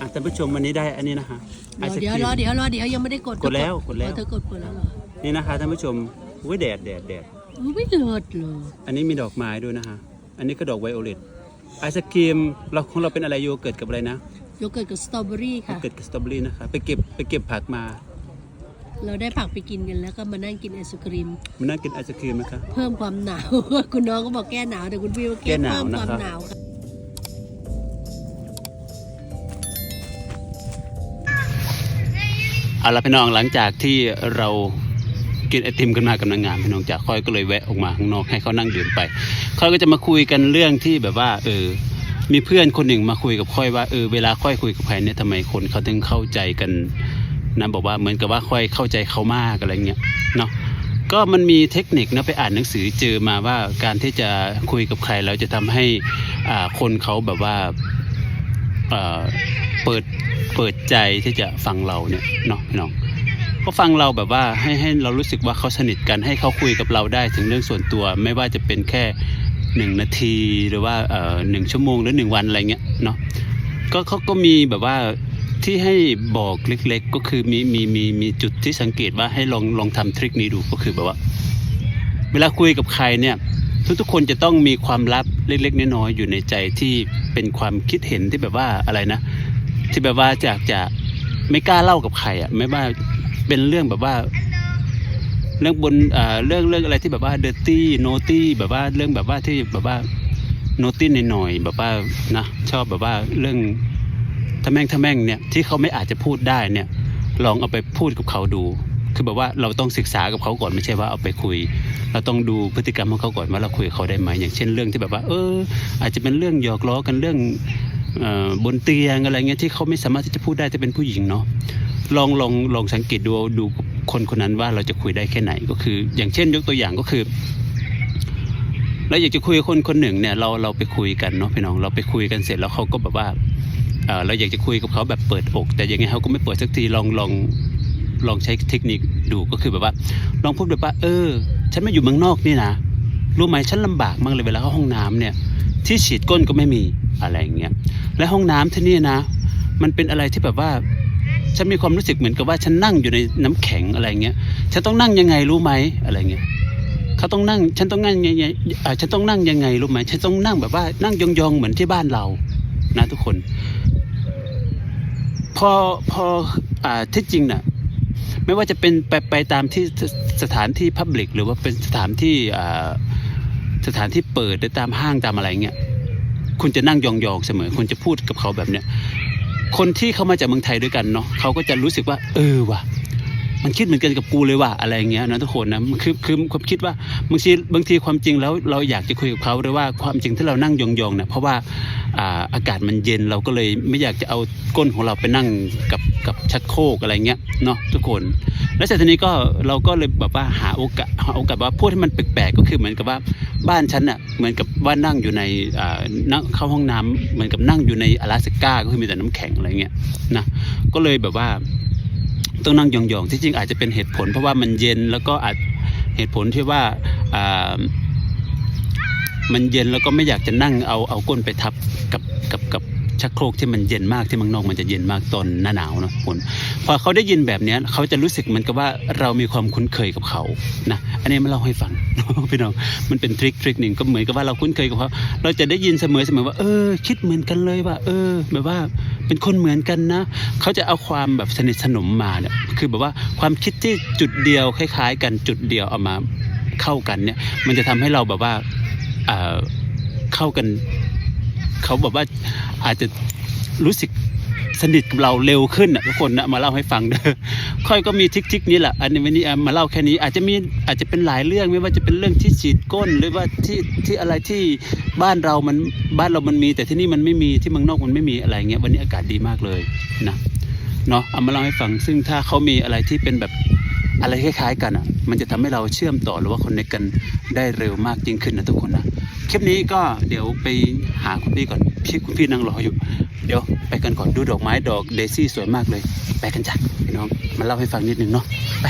อะท่านผู้ชมวันนี้ได้อันนี้นะคะไอศเดี๋ยวครีรอม เดี๋ยวรอเดี๋ยวยังไม่ได้กดกดแล้วกดแล้วเออเธอกดกดแล้วเหรอนี่นะคะท่านผู้ชมอุ้ยแดดแดดแดดอุ๊ยไม่เลิศเลยอันนี้มีดอกไม้ด้วยนะคะ อันนี้ก็ดอกไวโอเลตไอศครีมเราของเราเป็นอะไรโยเกิร์ตกับอะไรนะโยเกิร์ตกับสตรอเบอรี่โยค่ะ เกิร์ตกับสตรอเบอรี่นะคะไปเก็บไปเก็บผักมาเราได้ผักไปกินกันแล้วก็มานั่งกินไอศครีม มานั่งกินไอศครีมนะคะ เพิ่มความหนาว คุณน้องก็บอกแก้หนาวแต่คุณพี่ว่าแก้แก้หนาวเพิ่มนะความครับ หนาวค่ะ เอาละพี่น้องหลังจากที่เรากินไอติมกันมากับนางงามพี่น้องจากค่อยก็เลยแวะออกมาข้างนอกให้เขานั่งดื่มไปค่อยก็จะมาคุยกันเรื่องที่แบบว่า เออ มีเพื่อนคนหนึ่งมาคุยกับค่อยว่าเออเวลาค่อยคุยกับใครเนี่ยทำไมคนเขาถึงเข้าใจกันนะบอกว่าเหมือนกับว่าค่อยเข้าใจเขามากอะไรเงี้ยเนาะก็มันมีเทคนิคนะไปอ่านหนังสือเจอมาว่าการที่จะคุยกับใครเราจะทำให้อ่าคนเขาแบบว่าเปิด เปิดใจที่จะฟังเราเนี่ยเนาะพี่น้องก็ฟังเราแบบว่าให้ให้เรารู้สึกว่าเขาสนิทกันให้เขาคุยกับเราได้ถึงเรื่องส่วนตัว ไม่ว่าจะเป็นแค่หนึ่งนาทีหรือว่าเอ่อหนึ่งชั่วโมงหรือหนึ่งวันอะไรเงี้ยเนาะก็เขาก็มีแบบว่าที่ให้บอกเล็กๆ ก็คือมีมีมีมีจุดที่สังเกตว่าให้ลองลองทำทริคนี้ดูก็คือแบบว่า เวลาคุยกับใครเนี่ยทุกๆคนจะต้องมีความลับเล็กๆน้อยๆอยู่ในใจที่เป็นความคิดเห็นที่แบบว่าอะไรนะ ที่แบบว่าจากจะไม่กล้าเล่ากับใครอะไม่ว่าเป็นเรื่องแบบว่า เรื่องบนอ่าเรื่องเรื่องอะไรที่แบบว่าเดอร์ตี้โนตี้แบบว่าเรื่องแบบว่าที่แบบว่าโนตี้หน่อยๆแบบว่านะชอบแบบว่าเรื่องทะแม่งทะแม่งเนี่ยที่เขาไม่อาจจะพูดได้เนี่ย ลองเอาไปพูดกับเขาดู คือแบบว่าเราต้องศึกษากับเขาก่อนไม่ใช่ว่าเอาไปคุย เราต้องดูพฤติกรรมของเขาก่อนว่าเราคุยกับเขาได้ไหมอย่างเช่นเรื่องที่แบบว่า เออ อาจจะเป็นเรื่องหยอกล้อกันเรื่อง บนเตียงอะไรเงี้ยที่เขาไม่สามารถที่จะพูดได้ถ้าเป็นผู้หญิงเนาะลองลองลองสังเกตดูดูคนคนนั้นว่าเราจะคุยได้แค่ไหนก็คือ อย่างเช่นยกตัวอย่างก็คือเราอยากจะคุยกับคนคนหนึ่งเนี่ยเราเราไปคุยกันเนาะพี่น้องเราไปคุยกันเสร็จแล้วเขาก็แบบว่าเราอยากจะคุยกับเขาแบบเปิดอก แต่ยังไงเขาก็ไม่เปิดสักทีลองลองลองใช้เทคนิคดูก็คือแบบว่า ลองพูดแบบว่า เออ ฉันมาอยู่เมืองนอกนี่นะรู้ไหมฉันลำบากมากเลยเวลาเข้าห้องน้ำเนี่ย ที่ฉีดก้นก็ไม่มี อะไรอย่างเงี้ยและห้องน้ำที่นี่นะ มันเป็นอะไรที่แบบว่าฉันมีความรู้สึกเหมือนกับว่าฉันนั่งอยู่ในน้ำแข็งอะไรเงี้ย ฉันต้องนั่งยังไงรู้ไหมอะไรเงี้ยเขาต้องนั่ง ฉันต้องนั่งยังไงฉันต้องนั่งยังไงรู้ไหมฉันต้องนั่งแบบว่านั่งยองๆเหมือนที่บ้านเรา นะทุกคน พอพออ่าที่จริงน่ะ ไม่ว่าจะเป็นไปไปตามที่สสถานที่พับลิกหรือว่าเป็นสถานที่อ่าสถานที่เปิดหรือตามห้างตามอะไรเงี้ย คุณจะนั่งยองๆเสมอ คุณจะพูดกับเขาแบบเนี้ยคนที่เขามาจากเมืองไทยด้วยกันเนาะเขาก็จะรู้สึกว่า เออว่ะ มันคิดเหมือนกันกับกูเลยว่ะอะไรอย่างเงี้ยนะทุกคนนะคือคือความคิดว่าบางทีบางทีความจริงแล้วเราอยากจะคุยกับเขาหรือว่าความจริงที่เรานั่งยองๆเนี่ยเพราะว่าอ่าอากาศมันเย็นเราก็เลยไม่อยากจะเอาก้นของเราไปนั่งกับกับชักโครกอะไรเงี้ยเนาะทุกคน แล้วเสร็จทีนี้ก็เราก็เลยแบบว่าหาโอกาสหาโอกาสว่าพูดให้มันแปลกๆก็คือเหมือนกับว่าบ้านฉันอะเหมือนกับว่านั่งอยู่ในอ่านั่งเข้าห้องน้ำเหมือนกับนั่งอยู่ในอลาสก้าก็คือมีแต่น้ำแข็งอะไรเงี้ยนะก็เลยแบบว่า ต้องนั่งยองๆ ที่จริงอาจจะเป็นเหตุผล เพราะว่ามันเย็นแล้วก็อาจเหตุผลที่ว่าามันเย็นแล้วก็ไม่อยากจะนั่งเอาเอาก้นไปทับกับกับ ชักโครกที่มันเย็นมากที่มืองนอกมันจะเย็นมากตอนหน้าหนาวเนอะคุณพอเขาได้ยินแบบนี้เขาจะรู้สึกเหมือนกับว่าเรามีความคุ้นเคยกับเขานะอันนี้มาเล่าให้ฟังพี่น้องมันเป็นทริคทริคหนึ่งก็เหมือนกับว่าเราคุ้นเคยกับเขาเราจะได้ยินเสมอเสมอว่าเออ คิดเหมือนกันเลยว่า เออ แบบว่าเป็นคนเหมือนกันนะ เขาจะเอาความแบบสนิทสนมมาเนี่ยคือแบบว่าความคิดที่จุดเดียวคล้าย ๆ กันจุดเดียวเอามาเข้ากันเนี่ย มันจะทำให้เราแบบว่าเเข้ากัน เขาแบบว่าอาจจะรู้สึกสนิทกับเราเร็วขึ้นอะทุกคนนะมาเล่าให้ฟังเด้อค่อยก็มีทิกทิกนี้แหละอันนี้วันนี้มาเล่าแค่นี้อาจจะมีอาจจะเป็นหลายเรื่องไม่ว่าจะเป็นเรื่องที่ฉีดก้น หรือว่าที่ที่อะไรที่บ้านเรามันบ้านเรามันมี แต่ที่นี่มันไม่มีที่เมืองนอกมันไม่มีอะไรเงี้ยวันนี้อากาศดีมากเลยนะเนาะเอามาเล่าให้ฟังซึ่งถ้าเขามีอะไรที่เป็นแบบอะไรคล้ายๆ กันอะมันจะทำให้เราเชื่อมต่อหรือว่าคนในกันได้เร็วมากยิ่งขึ้นนะทุกคนนะ คลิปนี้ก็เดี๋ยวไปหาคุณพี่ก่อนพี่คุณพี่นั่งรออยู่ เดี๋ยวไปกันก่อนดูดอกไม้ดอกเดซี่สวยมากเลย ไปกันจ้ะพี่น้องมาเล่าให้ฟังนิดนึงเนาะไป